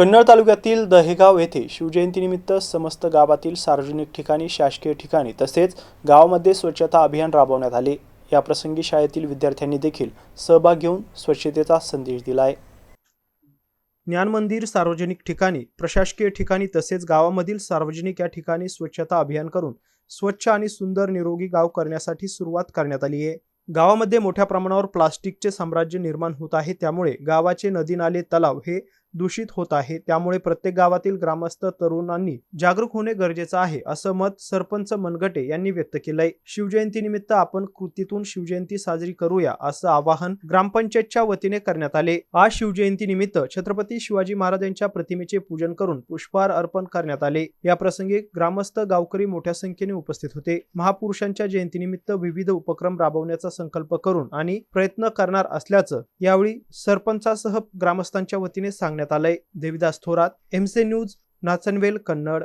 कन्नड तालुक्यातील दहेगाव येथे शिवजयंतीनिमित्त समस्त गावातील सार्वजनिक ठिकाणी शासकीय ठिकाणी तसेच गावामध्ये स्वच्छता अभियान राबवण्यात आले. याप्रसंगी शाळेतील विद्यार्थ्यांनी देखील सहभाग घेऊन स्वच्छतेचा संदेश दिला ज्ञान मंदिर सार्वजनिक ठिकाणी प्रशासकीय ठिकाणी तसेच गावामधील सार्वजनिक या ठिकाणी स्वच्छता अभियान करून स्वच्छ आणि सुंदर निरोगी गाव करण्यासाठी सुरुवात करण्यात आली आहे. गावामध्ये मोठ्या प्रमाणावर प्लास्टिकचे साम्राज्य निर्माण होत आहे. त्यामुळे गावाचे नदी नाले तलाव हे दूषित होत आहे. त्यामुळे प्रत्येक गावातील ग्रामस्थ तरुणांनी जागरूक होणे गरजेचं आहे असं मत सरपंच मनगटे यांनी व्यक्त केलंय. शिवजयंतीनिमित्त आपण कृतीतून शिवजयंती साजरी करूया असं आवाहन ग्रामपंचायतच्या वतीने करण्यात आले. आज शिवजयंतीनिमित्त छत्रपती शिवाजी महाराजांच्या प्रतिमेचे पूजन करून पुष्पहार अर्पण करण्यात आले. या प्रसंगी ग्रामस्थ गावकरी मोठ्या संख्येने उपस्थित होते. महापुरुषांच्या जयंतीनिमित्त विविध उपक्रम राबवण्याचा संकल्प करून आणि प्रयत्न करणार असल्याचं यावेळी सरपंचासह ग्रामस्थांच्या वतीने सांगण्यात आलंय देविदास थोरात एमसे न्यूज नाचनवेल कन्नड.